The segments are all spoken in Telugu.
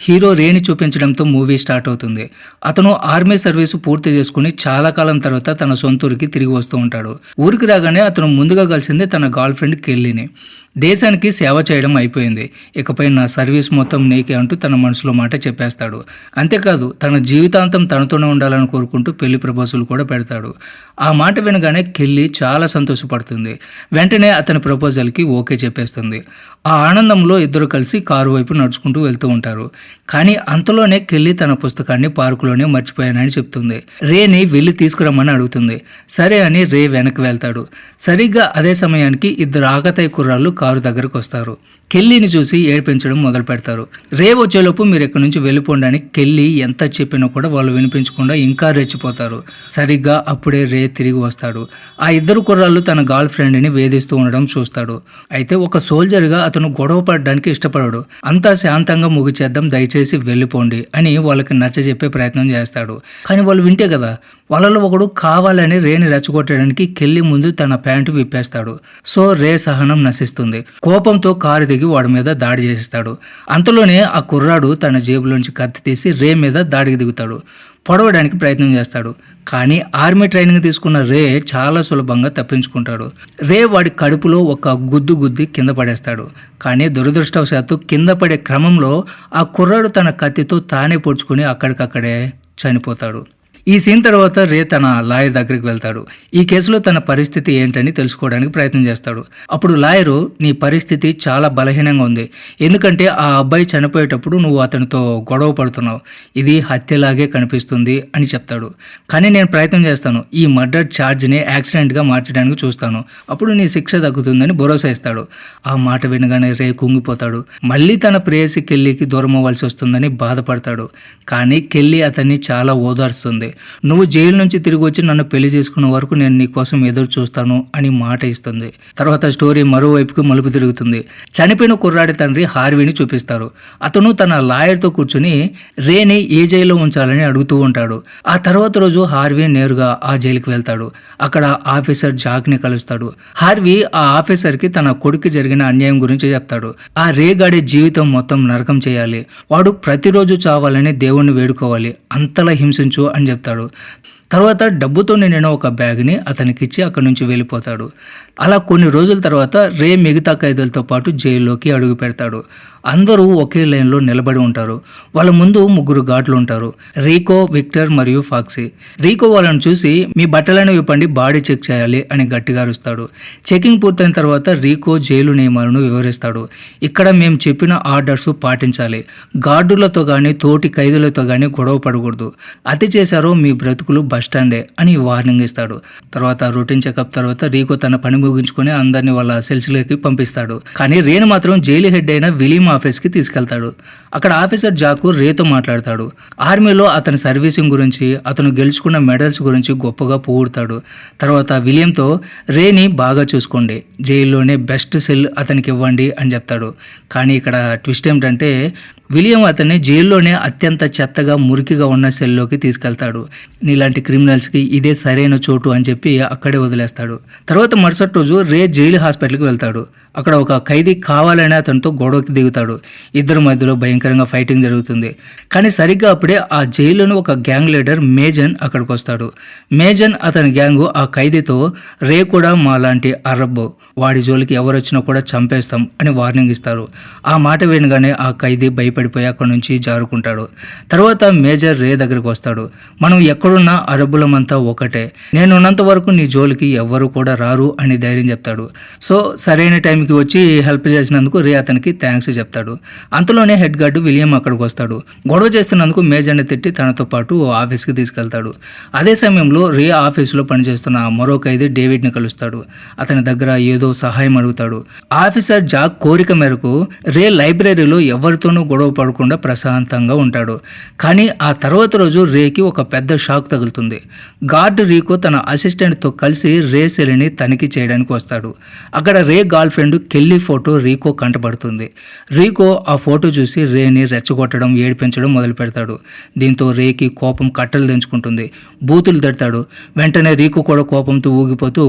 హీరో రేని చూపించడంతో మూవీ స్టార్ట్ అవుతుంది. అతను ఆర్మీ సర్వీసు పూర్తి చేసుకుని చాలా కాలం తర్వాత తన సొంత ఊరికి తిరిగి వస్తూ ఉంటాడు. ఊరికి రాగానే అతను ముందుగా కలిసింది తన గర్ల్ ఫ్రెండ్ కెల్లీని. దేశానికి సేవ చేయడం అయిపోయింది. ఇకపై నా సర్వీస్ మొత్తం నీకే అంటూ తన మనసులో మాట చెప్పేస్తాడు. అంతేకాదు తన జీవితాంతం తనతోనే ఉండాలని కోరుకుంటూ పెళ్ళి ప్రపోజల్ కూడా పెడతాడు. ఆ మాట వినగానే కెల్లి చాలా సంతోషపడుతుంది. వెంటనే అతని ప్రపోజల్కి ఓకే చెప్పేస్తుంది. ఆ ఆనందంలో ఇద్దరు కలిసి కారు వైపు నడుచుకుంటూ వెళ్తూ ఉంటారు. కానీ అంతలోనే కెల్లి తన పుస్తకాన్ని పార్కులోనే మర్చిపోయానని చెప్తుంది. రేని వెళ్ళి తీసుకురమ్మని అడుగుతుంది. సరే అని రే వెనక్కి వెళ్తాడు. సరిగ్గా అదే సమయానికి ఇద్దరు ఆకతాయి కుర్రాళ్ళు కారు దగ్గరకు వస్తారు. కెల్లీని చూసి ఏడిపించడం మొదలు పెడతారు. రే వచ్చేలోపు మీరు ఇక్కడి నుంచి వెళ్ళిపోండి అని కెల్లి ఎంత చెప్పినా కూడా వాళ్ళు వినిపించకుండా ఇంకా రెచ్చిపోతారు. సరిగ్గా అప్పుడే రే తిరిగి వస్తాడు. ఆ ఇద్దరు కుర్రాళ్ళు తన గర్ల్ ఫ్రెండ్ని వేధిస్తూ ఉండడం చూస్తాడు. అయితే ఒక సోల్జర్గా అతను గొడవ పడడానికి ఇష్టపడడు. అంతా శాంతంగా ముగిచేద్దాం దయచేసి వెళ్ళిపోండి అని వాళ్ళకి నచ్చజెప్పే ప్రయత్నం చేస్తాడు. కానీ వాళ్ళు వింటే కదా వాళ్ళలో ఒకడు కావాలని రేని రెచ్చగొట్టడానికి కెల్లి ముందు తన ప్యాంటు విప్పేస్తాడు. సో రే సహనం నశిస్తుంది. కోపంతో కారు దిగి వాడి మీద దాడి చేసేస్తాడు. అంతలోనే ఆ కుర్రాడు తన జేబులోంచి కత్తి తీసి రే మీద దాడికి దిగుతాడు. పొడవడానికి ప్రయత్నం చేస్తాడు. కానీ ఆర్మీ ట్రైనింగ్ తీసుకున్న రే చాలా సులభంగా తప్పించుకుంటాడు. రే వాడి కడుపులో ఒక గుద్దు గుద్ది కింద పడేస్తాడు. కానీ దురదృష్టవశాత్తు కింద పడే క్రమంలో ఆ కుర్రాడు తన కత్తితో తానే పొడుచుకుని అక్కడికక్కడే చనిపోతాడు. ఈ సీన్ తర్వాత రే తన లాయర్ దగ్గరికి వెళ్తాడు. ఈ కేసులో తన పరిస్థితి ఏంటని తెలుసుకోవడానికి ప్రయత్నం చేస్తాడు. అప్పుడు లాయరు నీ పరిస్థితి చాలా బలహీనంగా ఉంది. ఎందుకంటే ఆ అబ్బాయి చనిపోయేటప్పుడు నువ్వు అతనితో గొడవ పడుతున్నావు. ఇది హత్యలాగే కనిపిస్తుంది అని చెప్తాడు. కానీ నేను ప్రయత్నం చేస్తాను. ఈ మర్డర్ ఛార్జ్ని యాక్సిడెంట్గా మార్చడానికి చూస్తాను. అప్పుడు నీ శిక్ష తగ్గుతుందని భరోసా ఇస్తాడు. ఆ మాట వినగానే రే కుంగిపోతాడు. మళ్ళీ తన ప్రేయసి కెల్లీకి దూరం అవ్వాల్సి వస్తుందని బాధపడతాడు. కానీ కెల్లి అతన్ని చాలా ఓదార్స్తుంది. నువ్వు జైలు నుంచి తిరిగి వచ్చి నన్ను పెళ్ళి చేసుకున్న వరకు నేను నీ కోసం ఎదురు చూస్తాను అని మాట ఇస్తుంది. తర్వాత స్టోరీ మరోవైపుకి మలుపు తిరుగుతుంది. చనిపోయిన కుర్రాడి తండ్రి హార్వీని చూపిస్తారు. అతను తన లాయర్తో కూర్చుని రేని ఏ జైల్లో ఉంచాలని అడుగుతూ ఉంటాడు. ఆ తర్వాత రోజు హార్వీ నేరుగా ఆ జైలుకి వెళ్తాడు. అక్కడ ఆఫీసర్ జాక్ని కలుస్తాడు. హార్వీ ఆ ఆఫీసర్కి తన కొడుకు జరిగిన అన్యాయం గురించి చెప్తాడు. ఆ రేగాడి జీవితం మొత్తం నరకం చేయాలి. వాడు ప్రతిరోజు చావాలని దేవుణ్ణి వేడుకోవాలి. అంతలా హింసించు అని చెప్తాడు. తర్వాత డబ్బుతో నిండిన ఒక బ్యాగ్ని అతనికిచ్చి అక్కడి నుంచి వెళ్ళిపోతాడు. అలా కొన్ని రోజుల తర్వాత రే మిగతా ఖైదీలతో పాటు జైల్లోకి అడుగు పెడతాడు. అందరూ ఒకే లైన్లో నిలబడి ఉంటారు. వాళ్ళ ముందు ముగ్గురు ఘాట్లు ఉంటారు. రీకో విక్టర్ మరియు ఫాక్సీ. రీకో వాళ్ళని చూసి మీ బట్టలను విప్పండి బాడీ చెక్ చేయాలి అని గట్టిగా అరుస్తాడు. చెకింగ్ పూర్తయిన తర్వాత రీకో జైలు నియమాలను వివరిస్తాడు. ఇక్కడ మేము చెప్పిన ఆర్డర్స్ పాటించాలి. గార్డులతో కానీ తోటి ఖైదీలతో కానీ గొడవ పడకూడదు. అతి చేశారో మీ బ్రతుకులు బస్టాండే అని వార్నింగ్ ఇస్తాడు. తర్వాత రొటీన్ చెకప్ తర్వాత రీకో తన పని ముగించుకొని అందరినీ వాళ్ళ సెల్స్లోకి పంపిస్తాడు. కానీ రేను మాత్రం జైలు హెడ్ అయిన విలీమా ఆఫీస్కి తీసుకెళ్తాడు. అక్కడ ఆఫీసర్ జాకు రేతో మాట్లాడతాడు. ఆర్మీలో అతని సర్వీసింగ్ గురించి అతను గెలుచుకున్న మెడల్స్ గురించి గొప్పగా పూడతాడు తర్వాత విలియంతో రేని బాగా చూసుకోండి. జైల్లోనే బెస్ట్ సెల్ అతనికి ఇవ్వండి అని చెప్తాడు. కానీ ఇక్కడ ట్విస్ట్ ఏమిటంటే విలియం అతన్ని జైల్లోనే అత్యంత చెత్తగా మురికిగా ఉన్న సెల్లోకి తీసుకెళ్తాడు. నీలాంటి క్రిమినల్స్కి ఇదే సరైన చోటు అని చెప్పి అక్కడే వదిలేస్తాడు. తర్వాత మరుసటి రోజు రే జైలు హాస్పిటల్కి వెళ్తాడు. అక్కడ ఒక ఖైదీ కావాలని అతనితో గొడవకి దిగుతాడు. ఇద్దరి మధ్యలో భయం భయంకరంగా ఫైటింగ్ జరుగుతుంది. కానీ సరిగ్గా అప్పుడే ఆ జైల్లోని ఒక గ్యాంగ్ లీడర్ మేజన్ అక్కడికి వస్తాడు మేజన్ అతని గ్యాంగు ఆ ఖైదీతో రే కూడా మా లాంటి అరబ్బు వాడి జోలికి ఎవరు వచ్చినా కూడా చంపేస్తాం అని వార్నింగ్ ఇస్తారు. ఆ మాట వినగానే ఆ ఖైదీ భయపడిపోయి అక్కడి నుంచి జారుకుంటాడు. తర్వాత మేజర్ రే దగ్గరికి వస్తాడు. మనం ఎక్కడున్నా అరబ్బులమంతా ఒకటే. నేనున్నంత వరకు నీ జోలికి ఎవ్వరు కూడా రారు అని ధైర్యం చెప్తాడు. సో సరైన టైంకి వచ్చి హెల్ప్ చేసినందుకు రే అతనికి థ్యాంక్స్ చెప్తాడు. అంతలోనే హెడ్ గార్డ్ విలియం అక్కడికి వస్తాడు. గొడవ చేస్తున్నందుకు మేజర్ని తిట్టి తనతో పాటు ఆఫీస్కి తీసుకెళ్తాడు. అదే సమయంలో రే ఆఫీసులో పనిచేస్తున్న మరో ఖైదీ డేవిడ్ని కలుస్తాడు. అతని దగ్గర ఏదో సహాయం అడుగుతాడు. ఆఫీసర్ జాక్ కోరిక మేరకు రే లైబ్రరీలో ఎవరితోనూ గొడవ పడకుండా ప్రశాంతంగా ఉంటాడు. కానీ ఆ తర్వాత రోజు రేకి ఒక పెద్ద షాక్ తగులుతుంది. గార్డ్ రీకో తన అసిస్టెంట్తో కలిసి రే సెలిని తనిఖీ చేయడానికి వస్తాడు. అక్కడ Ray girlfriend Kelly photo Rico కంటపడుతుంది. Rico ఆ ఫోటో చూసి రే రేని రెచ్చగొట్టడం ఏడిపించడం మొదలు పెడతాడు. దీంతో రేకి కోపం కట్టలు తెంచుకుంటుంది బూతులు తిడతాడు. వెంటనే రీకో కూడా కోపంతో ఊగిపోతూ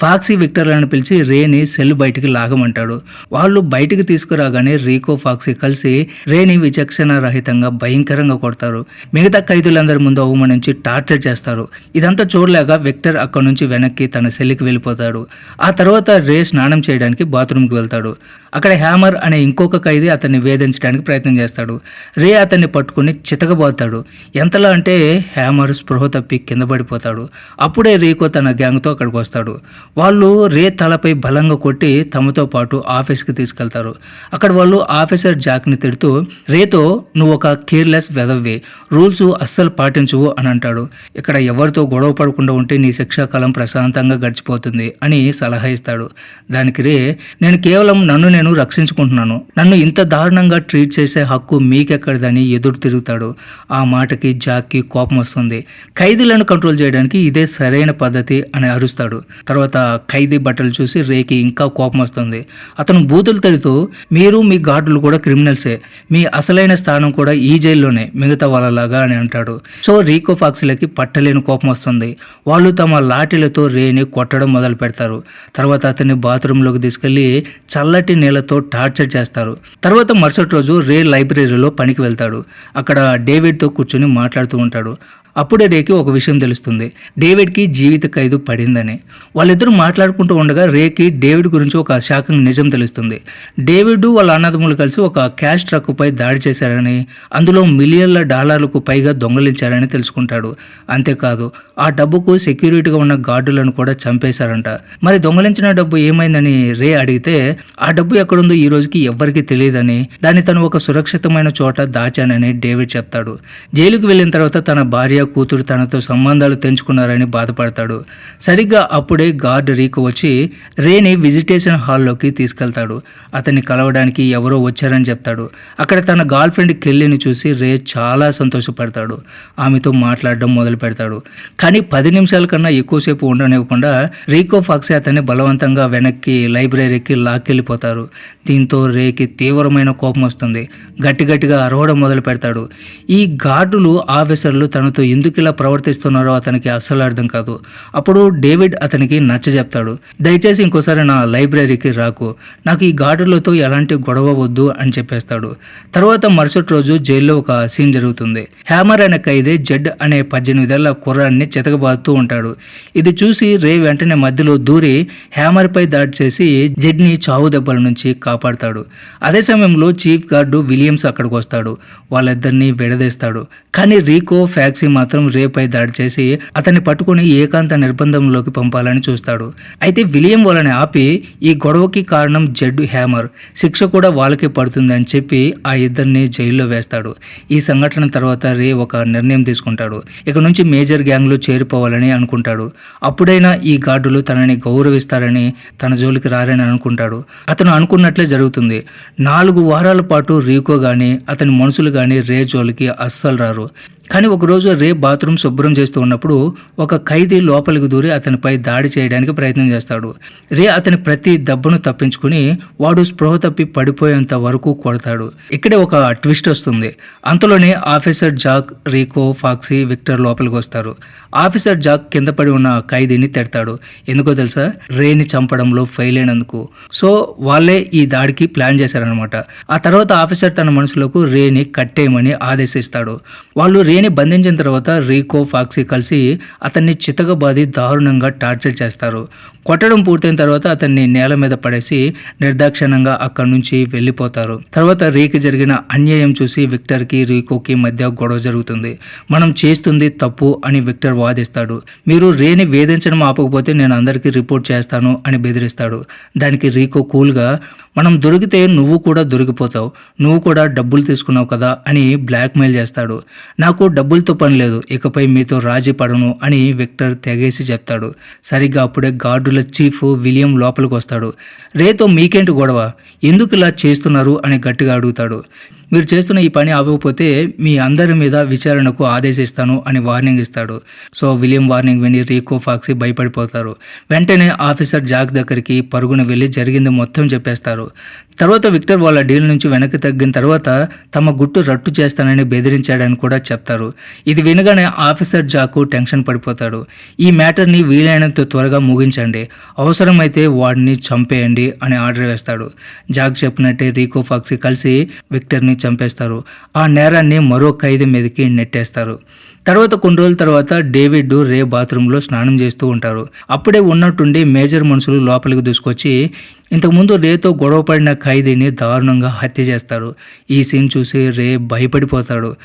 ఫాక్సీ విక్టర్లను పిలిచి రేని సెల్ బయటికి లాగమంటాడు. వాళ్ళు బయటికి తీసుకురాగానే రీకో ఫాక్సీ కలిసి రేని విచక్షణ రహితంగా భయంకరంగా కొడతారు. మిగతా ఖైదీలందరి ముందు అవమానించి టార్చర్ చేస్తారు. ఇదంతా చూడలేక విక్టర్ అక్కడి నుంచి వెనక్కి తన సెల్కి వెళ్ళిపోతాడు. ఆ తర్వాత రే స్నానం చేయడానికి బాత్రూమ్కి వెళ్తాడు. అక్కడ హ్యామర్ అనే ఇంకొక ఖైదీ అతన్ని వేధించడానికి ప్రయత్నం చేస్తాడు. రే అతన్ని పట్టుకుని చితకబోతాడు. ఎంతలా అంటే హ్యామర్ స్పృహ తప్పి కింద పడిపోతాడు. అప్పుడే రేకో తన గ్యాంగ్తో అక్కడికి వస్తాడు. వాళ్ళు రే తలపై బలంగా కొట్టి తమతో పాటు ఆఫీస్కి తీసుకెళ్తారు. అక్కడ వాళ్ళు ఆఫీసర్ జాక్ని తిడుతూ రేతో నువ్వు ఒక కేర్లెస్ వెదవ్వి. రూల్స్ అస్సలు పాటించవు అని అంటాడు. ఇక్కడ ఎవరితో గొడవ పడకుండా ఉంటే నీ శిక్షాకాలం ప్రశాంతంగా గడిచిపోతుంది అని సలహా ఇస్తాడు. దానికి రే నేను కేవలం నన్ను నేను రక్షించుకుంటున్నాను. నన్ను ఇంత దారుణంగా ట్రీట్ చేసి హక్కు మీకెక్కడిదని ఎదురు తిరుగుతాడు. ఆ మాటకి జాక్కి కోపం వస్తుంది. ఖైదీలను కంట్రోల్ చేయడానికి ఇదే సరైన పద్ధతి అని అరుస్తాడు. తర్వాత ఖైదీ బట్టలు చూసి రేకి ఇంకా కోపం వస్తుంది. అతను బూతులు తిడుతూ మీరు మీ గార్డులు కూడా క్రిమినల్సే. మీ అసలైన స్థానం కూడా ఈ జైల్లోనే మిగతా వాళ్ళలాగా అని అంటాడు. సో రీకో ఫాక్స్లకి పట్టలేని కోపం వస్తుంది. వాళ్ళు తమ లాఠీలతో రేని కొట్టడం మొదలు పెడతారు. తర్వాత అతన్ని బాత్రూంలోకి తీసుకెళ్ళి చల్లటి నీళ్ళతో టార్చర్ చేస్తారు. తర్వాత మరుసటి రోజు రే లైబ్రరీలో పనికి వెళ్తాడు. అక్కడ డేవిడ్తో కూర్చొని మాట్లాడుతూ ఉంటాడు. అప్పుడే రేకి ఒక విషయం తెలుస్తుంది. డేవిడ్కి జీవిత ఖైదు పడిందని. వాళ్ళిద్దరూ మాట్లాడుకుంటూ ఉండగా రేకి డేవిడ్ గురించి ఒక శాఖం నిజం తెలుస్తుంది. డేవిడ్ వాళ్ళ అన్నదమ్ములు కలిసి ఒక క్యాష్ ట్రక్కుపై దాడి చేశారని అందులో మిలియన్ల డాలర్లకు పైగా దొంగలించారని తెలుసుకుంటాడు. అంతేకాదు ఆ డబ్బుకు సెక్యూరిటీగా ఉన్న గార్డులను కూడా చంపేశారంట. మరి దొంగలించిన డబ్బు ఏమైందని రే అడిగితే ఆ డబ్బు ఎక్కడుందో ఈ రోజుకి ఎవ్వరికీ తెలియదని దాన్ని తను ఒక సురక్షితమైన చోట దాచానని డేవిడ్ చెప్తాడు. జైలుకు వెళ్ళిన తర్వాత తన భార్య కూతురు తనతో సంబంధాలు తెంచుకున్నారని బాధపడతాడు. సరిగ్గా అప్పుడే గార్డ్ రీకు వచ్చి రేని విజిటేషన్ హాల్లోకి తీసుకెళ్తాడు. అతన్ని కలవడానికి ఎవరో వచ్చారని చెప్తాడు. అక్కడ తన గర్ల్ ఫ్రెండ్ కెల్లిని చూసి రే చాలా సంతోషపడతాడు. ఆమెతో మాట్లాడడం మొదలు పెడతాడు. కానీ పది నిమిషాల కన్నా ఎక్కువసేపు ఉండనివ్వకుండా రీకో ఫాక్సే అతన్ని బలవంతంగా వెనక్కి లైబ్రరీకి లాక్కెళ్ళిపోతారు. దీంతో రేకి తీవ్రమైన కోపం వస్తుంది. గట్టి గట్టిగా అరవడం మొదలు పెడతాడు. ఈ గార్డులు ఆఫీసర్లు తనతో ఎందుకు ఇలా ప్రవర్తిస్తున్నారో అతనికి అస్సలు అర్థం కాదు. అప్పుడు డేవిడ్ అతనికి నచ్చ చెప్తాడు. దయచేసి ఇంకోసారి నా లైబ్రరీకి రాకు. నాకు ఈ గార్డులతో ఎలాంటి గొడవ వద్దు అని చెప్పేస్తాడు. తర్వాత మరుసటి రోజు జైల్లో ఒక సీన్ జరుగుతుంది. హ్యామర్ అనే ఖైదీ జడ్ అనే పద్దెనిమిదేళ్ళ కుర్రాన్ని చితకబాదుతూ ఉంటాడు. ఇది చూసి రే వెంటనే మధ్యలో దూరి హ్యామర్పై దాడి చేసి జడ్ని చావు దెబ్బల నుంచి కాపాడతాడు. అదే సమయంలో చీఫ్ గార్డు విలియమ్స్ అక్కడికి వస్తాడు. వాళ్ళిద్దరిని విడదీస్తాడు. కానీ రీకో ఫ్యాక్సీ మాత్రం రేపై దాడి చేసి అతన్ని పట్టుకుని ఏకాంత నిర్బంధంలోకి పంపాలని చూస్తాడు. అయితే విలియం వాళ్ళని ఆపి ఈ గొడవకి కారణం జడ్ హ్యామర్. శిక్ష కూడా వాళ్ళకే పడుతుంది అని చెప్పి ఆ ఇద్దరిని జైల్లో వేస్తాడు. ఈ సంఘటన తర్వాత రే ఒక నిర్ణయం తీసుకుంటాడు. ఇక నుంచి మేజర్ గ్యాంగ్లో చేరిపోవాలని అనుకుంటాడు. అప్పుడైనా ఈ గార్డులు తనని గౌరవిస్తారని తన జోలికి రారని అనుకుంటాడు. అతను అనుకున్నట్లే జరుగుతుంది. నాలుగు వారాల పాటు రీకో కానీ అతని మనుషులు కానీ రే జోలికి అస్సలు రారు. కానీ ఒకరోజు రే బాత్రూమ్ శుభ్రం చేస్తూ ఉన్నప్పుడు ఒక ఖైదీ లోపలికి దూరి అతనిపై దాడి చేయడానికి ప్రయత్నం చేస్తాడు. రే అతని ప్రతి దెబ్బను తప్పించుకుని వాడు స్పృహ తప్పి పడిపోయేంత వరకు కొడతాడు. ఇక్కడే ఒక ట్విస్ట్ వస్తుంది. అంతలోనే officer Jack Rico Foxy Victor లోపలికి వస్తారు. ఆఫీసర్ జాక్ కింద పడి ఉన్న ఖైదీని తిడతాడు. ఎందుకో తెలుసా? రేని చంపడంలో ఫెయిల్ అయినందుకు. సో వాళ్ళే ఈ దాడికి ప్లాన్ చేశారనమాట ఆ తర్వాత ఆఫీసర్ తన మనసులకు రేని కట్టేయమని ఆదేశిస్తాడు. వాళ్ళు రే రేని బంధించిన తర్వాత రీకో ఫాక్సీ కలిసి అతన్ని చితకబాది దారుణంగా టార్చర్ చేస్తారు. కొట్టడం పూర్తయిన తర్వాత అతన్ని నేల మీద పడేసి నిర్దాక్షిణంగా అక్కడి నుంచి వెళ్ళిపోతారు. తర్వాత రీకి జరిగిన అన్యాయం చూసి విక్టర్కి రీకోకి మధ్య గొడవ జరుగుతుంది. మనం చేస్తుంది తప్పు అని విక్టర్ వాదిస్తాడు. మీరు రేని వేధించడం ఆపకపోతే నేను అందరికీ రిపోర్ట్ చేస్తాను అని బెదిరిస్తాడు. దానికి రీకో కూల్గా మనం దొరికితే నువ్వు కూడా దొరికిపోతావు. నువ్వు కూడా డబ్బులు తీసుకున్నావు కదా అని బ్లాక్మెయిల్ చేస్తాడు. నాకు డబ్బులతో పని లేదు ఇకపై మీతో రాజీ పడను అని విక్టర్ తెగేసి చెప్తాడు. సరిగ్గా అప్పుడే గార్డుల చీఫ్ విలియం లోపలికి వస్తాడు రేతో మీకేంటి గొడవ? ఎందుకు ఇలా చేస్తున్నారు అని గట్టిగా అడుగుతాడు. మీరు చేస్తున్న ఈ పని ఆపకపోతే మీ అందరి మీద విచారణకు ఆదేశిస్తాను అని వార్నింగ్ ఇస్తాడు. సో విలియం వార్నింగ్ విని రీకో ఫాక్సీ భయపడిపోతారు. వెంటనే ఆఫీసర్ జాక్ దగ్గరికి పరుగున వెళ్ళి జరిగింది మొత్తం చెప్పేస్తారు. తర్వాత విక్టర్ వాళ్ళ డీల్ నుంచి వెనక్కి తగ్గిన తర్వాత తమ గుట్టు రట్టు చేస్తానని బెదిరించాడని కూడా చెప్తారు. ఇది వినగానే ఆఫీసర్ జాకు టెన్షన్ పడిపోతాడు. ఈ మ్యాటర్ని వీలైనంత త్వరగా ముగించండి. అవసరమైతే వాడిని చంపేయండి అని ఆర్డర్ వేస్తాడు. జాక్ చెప్పినట్టే రీకో ఫాక్సీ కలిసి విక్టర్ని చంపేస్తారు. ఆ నేరాన్ని మరో ఖైదీ మీదకి నెట్టేస్తారు. తర్వాత కొన్ని రోజుల తర్వాత డేవిడ్ రే బాత్రూంలో స్నానం చేస్తూ ఉంటారు. అప్పుడే ఉన్నట్టుండి మేజర్ మనుషులు లోపలికి దూసుకొచ్చి ఇంతకుముందు రేతో గొడవ పడిన ఖైదీని దారుణంగా హత్య చేస్తారు ఈ సీన్ చూసి రే భయపడిపోతాడు.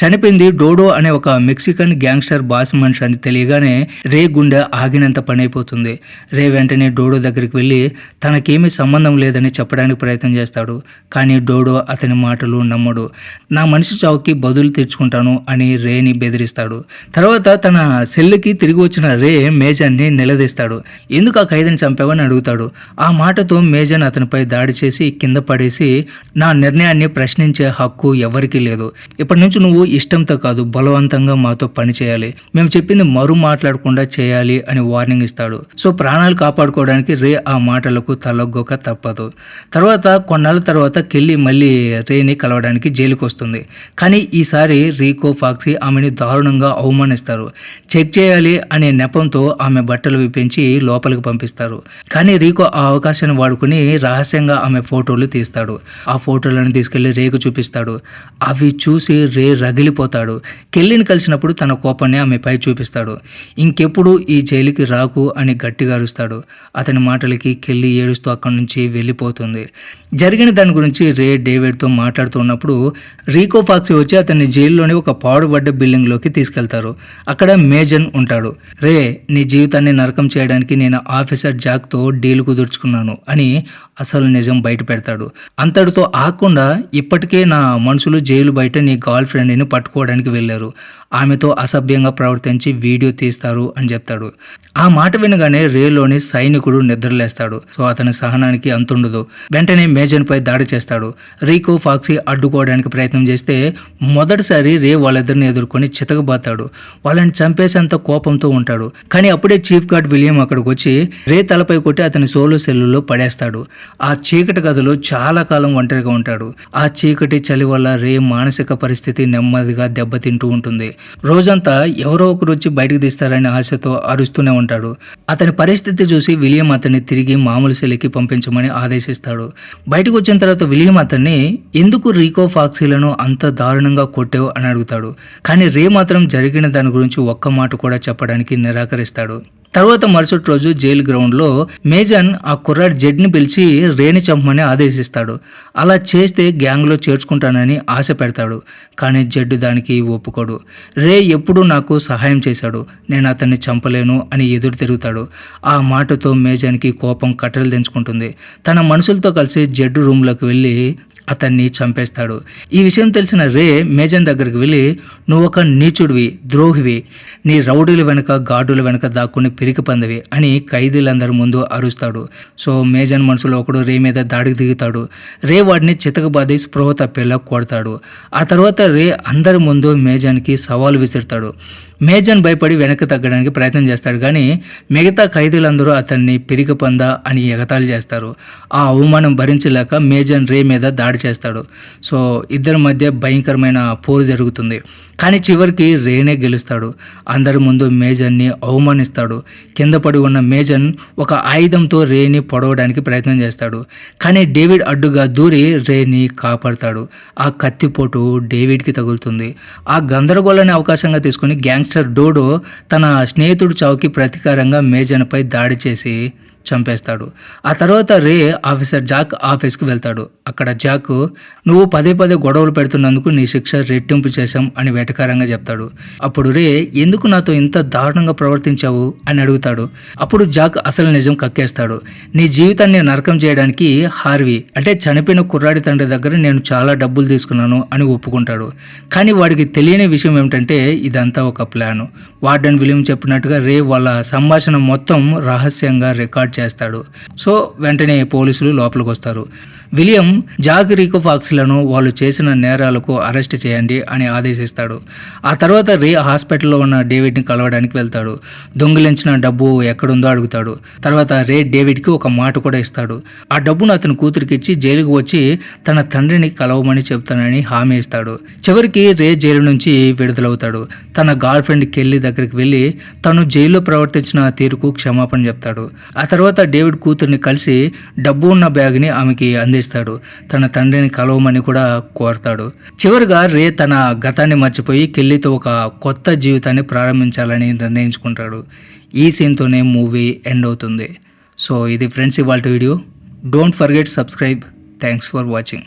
చనిపోయింది డోడో అనే ఒక మెక్సికన్ గ్యాంగ్స్టర్ బాస్ మనిషి అని తెలియగానే రే గుండె ఆగినంత పని అయిపోతుంది రే వెంటనే డోడో దగ్గరికి వెళ్ళి తనకేమీ సంబంధం లేదని చెప్పడానికి ప్రయత్నం చేస్తాడు. కానీ డోడో అతని మాటలు నమ్మడు. నా మనిషి చావుకి బదులు తీర్చుకుంటాను అని రేని బెదిరిస్తాడు. తర్వాత తన సెల్లుకి తిరిగి వచ్చిన రే మేజాన్ని నిలదీస్తాడు. ఎందుకు ఆ ఖైదీని చంపావని అడుగుతాడు. ఆ మాట దాంతో మేజన్ అతనిపై దాడి చేసి కింద పడేసి నా నిర్ణయాన్ని ప్రశ్నించే హక్కు ఎవరికీ లేదు. ఇప్పటి నుంచి నువ్వు ఇష్టంతో కాదు బలవంతంగా మాతో పని చేయాలి. మేము చెప్పింది మరు మాట్లాడకుండా చేయాలి అని వార్నింగ్ ఇస్తాడు. సో ప్రాణాలు కాపాడుకోవడానికి రే ఆ మాటలకు తలగ్గొక తప్పదు. తర్వాత కొన్నాళ్ళ తర్వాత కెళ్ళి మళ్ళీ రేని కలవడానికి జైలుకు వస్తుంది. కానీ ఈసారి రీకో ఫాక్సీ ఆమెని దారుణంగా అవమానిస్తారు. చెక్ చేయాలి అనే నెపంతో ఆమె బట్టలు విప్పించి లోపలికి పంపిస్తారు. కానీ రీకో ఆ అవకాశాన్ని వాడుకుని రహస్యంగా ఆమె ఫోటోలు తీస్తాడు. ఆ ఫోటోలను తీసుకెళ్ళి రేకు చూపిస్తాడు. అవి చూసి రే రగిలిపోతాడు. కెల్లిని కలిసినప్పుడు తన కోపాన్ని ఆమెపై చూపిస్తాడు. ఇంకెప్పుడు ఈ జైలుకి రాకు అని గట్టిగా అరుస్తాడు. అతని మాటలకి కెల్లి ఏడుస్తూ అక్కడి నుంచి వెళ్ళిపోతుంది. జరిగిన దాని గురించి రే డేవిడ్తో మాట్లాడుతున్నప్పుడు రీకో ఫాక్సీ వచ్చి అతన్ని జైల్లోని ఒక పాడుబడ్డ బిల్డింగ్లోకి తీసుకెళ్తారు. అక్కడ మేజన్ ఉంటాడు. రే నీ జీవితాన్ని నరకం చేయడానికి నేను ఆఫీసర్ జాక్తో డీల్ కుదుర్చుకున్నాను. అని అసలు నిజం బయట పెడతాడు. అంతటితో ఆకుండా ఇప్పటికే నా మనుషులు జైలు బయట నీ గర్ల్ ఫ్రెండ్ని పట్టుకోవడానికి వెళ్ళారు. ఆమెతో అసభ్యంగా ప్రవర్తించి వీడియో తీస్తారు అని చెప్తాడు. ఆ మాట వినగానే రేలోని సైనికుడు నిద్రలేస్తాడు. సో అతని సహనానికి అంతుండదు. వెంటనే మేజన్పై దాడి చేస్తాడు. రీకో ఫాక్సీ అడ్డుకోవడానికి ప్రయత్నం చేస్తే మొదటిసారి రే వాళ్ళిద్దరిని ఎదుర్కొని చితకబాతాడు. వాళ్ళని చంపేసేంత కోపంతో ఉంటాడు. కానీ అప్పుడే చీఫ్ గార్డ్ విలియం అక్కడికి వచ్చి రే తలపై కొట్టి అతని సోలో సెల్లులో పడేస్తాడు. ఆ చీకటి గదిలో చాలా కాలం ఒంటరిగా ఉంటాడు. ఆ చీకటి చలి వల్ల రే మానసిక పరిస్థితి నెమ్మదిగా దెబ్బతింటూ ఉంటుంది. రోజంతా ఎవరో ఒకరు వచ్చి బయటకు తీస్తారనే ఆశతో అరుస్తూనే ఉంటాడు. అతని పరిస్థితి చూసి విలియం అతన్ని తిరిగి మామూలు శైలికి పంపించమని ఆదేశిస్తాడు. బయటకు వచ్చిన తర్వాత విలియం అతన్ని ఎందుకు రీకో ఫాక్సీలను అంత దారుణంగా కొట్టావు? అని అడుగుతాడు. కానీ రే మాత్రం జరిగిన దాని గురించి ఒక్క మాట కూడా చెప్పడానికి నిరాకరిస్తాడు. తర్వాత మరుసటి రోజు జైలు గ్రౌండ్లో మేజన్ ఆ కుర్రాడి జడ్ని పిలిచి రేని చంపమని ఆదేశిస్తాడు. అలా చేస్తే గ్యాంగ్లో చేర్చుకుంటానని ఆశ పెడతాడు. కానీ జడ్డు దానికి ఒప్పుకోడు. రే ఎప్పుడూ నాకు సహాయం చేశాడు. నేను అతన్ని చంపలేను అని ఎదురు తిరుగుతాడు. ఆ మాటతో మేజన్కి కోపం కట్టెలు తెంచుకుంటుంది. తన మనుషులతో కలిసి జడ్డు రూమ్లోకి వెళ్ళి అతన్ని చంపేస్తాడు. ఈ విషయం తెలిసిన రే మేజన్ దగ్గరికి వెళ్ళి నువ్వు ఒక నీచుడివి ద్రోహివి. నీ రౌడీల వెనుక గాడుల వెనుక దాక్కుని పిరికి పందవి అని ఖైదీలందరి ముందు అరుస్తాడు. సో మేజన్ మనసులో ఒకడు రే మీద దాడికి దిగుతాడు. రే వాడిని చితకబాది స్పృహ తప్పేలా కొడతాడు. ఆ తర్వాత రే అందరి ముందు మేజన్కి సవాలు విసురుతాడు. మేజన్ భయపడి వెనక్కి తగ్గడానికి ప్రయత్నం చేస్తాడు కానీ మిగతా ఖైదీలందరూ అతన్ని పిరికపంద అని ఎగతాళి చేస్తారు. ఆ అవమానం భరించలేక మేజన్ రే మీద దాడి చేస్తాడు. సో ఇద్దరి మధ్య భయంకరమైన పోరు జరుగుతుంది. కానీ చివరికి రేనే గెలుస్తాడు. అందరి ముందు మేజన్ని అవమానిస్తాడు. కింద పడి ఉన్న మేజన్ ఒక ఆయుధంతో రేని పొడవడానికి ప్రయత్నం చేస్తాడు. కానీ డేవిడ్ అడ్డుగా దూరి రేని కాపాడతాడు. ఆ కత్తిపోటు డేవిడ్కి తగులుతుంది. ఆ గందరగోళాన్ని అవకాశంగా తీసుకుని గ్యాంగ్స్టర్ డోడో తన స్నేహితుడు చావుకి ప్రతీకారంగా మేజన్పై దాడి చేసి చంపేస్తాడు. ఆ తర్వాత రే ఆఫీసర్ జాక్ ఆఫీస్కి వెళ్తాడు. అక్కడ జాక్ నువ్వు పదే పదే గొడవలు పెడుతున్నందుకు నీ శిక్ష రెట్టింపు చేశాం అని వేటకారంగా చెప్తాడు. అప్పుడు రే ఎందుకు నాతో ఇంత దారుణంగా ప్రవర్తించావు? అని అడుగుతాడు. అప్పుడు జాక్ అసలు నిజం కక్కేస్తాడు. నీ జీవితాన్ని నరకం చేయడానికి హార్వి అంటే చనిపోయిన కుర్రాడి తండ్రి దగ్గర నేను చాలా డబ్బులు తీసుకున్నాను అని ఒప్పుకుంటాడు. కానీ వాడికి తెలియని విషయం ఏమిటంటే ఇదంతా ఒక ప్లాన్. వార్డెన్ విలియం చెప్పినట్టుగా రే వాళ్ళ సంభాషణ మొత్తం రహస్యంగా రికార్డ్ చేస్తాడు. సో వెంటనే పోలీసులు లోపలికి వస్తారు విలియం జాక్ రీకో ఫాక్స్లను వాళ్ళు చేసిన నేరాలకు అరెస్ట్ చేయండి అని ఆదేశిస్తాడు. ఆ తర్వాత రే హాస్పిటల్లో ఉన్న డేవిడ్ని కలవడానికి వెళ్తాడు. దొంగిలించిన డబ్బు ఎక్కడుందో అడుగుతాడు. తర్వాత రే డేవిడ్కి ఒక మాట కూడా ఇస్తాడు. ఆ డబ్బును అతని కూతురికి ఇచ్చి జైలుకు వచ్చి తన తండ్రిని కలవమని చెప్తానని హామీ ఇస్తాడు. చివరికి రే జైలు నుంచి విడుదలవుతాడు. తన గర్ల్ ఫ్రెండ్ కెల్లి దగ్గరికి వెళ్ళి తను జైల్లో ప్రవర్తించిన తీరుకు క్షమాపణ చెప్తాడు. ఆ తర్వాత డేవిడ్ కూతుర్ని కలిసి డబ్బు ఉన్న బ్యాగ్ని ఆమెకి అందిస్తాడు తన తండ్రిని కలవమని కూడా కోరతాడు. చివరిగా రే తన గతాన్ని మర్చిపోయి కెల్లీతో ఒక కొత్త జీవితాన్ని ప్రారంభించాలని నిర్ణయించుకుంటాడు. ఈ సీన్తోనే మూవీ ఎండ్ అవుతుంది. సో ఇది ఫ్రెండ్స్ ఇవాళ video. Don't forget subscribe thanks for watching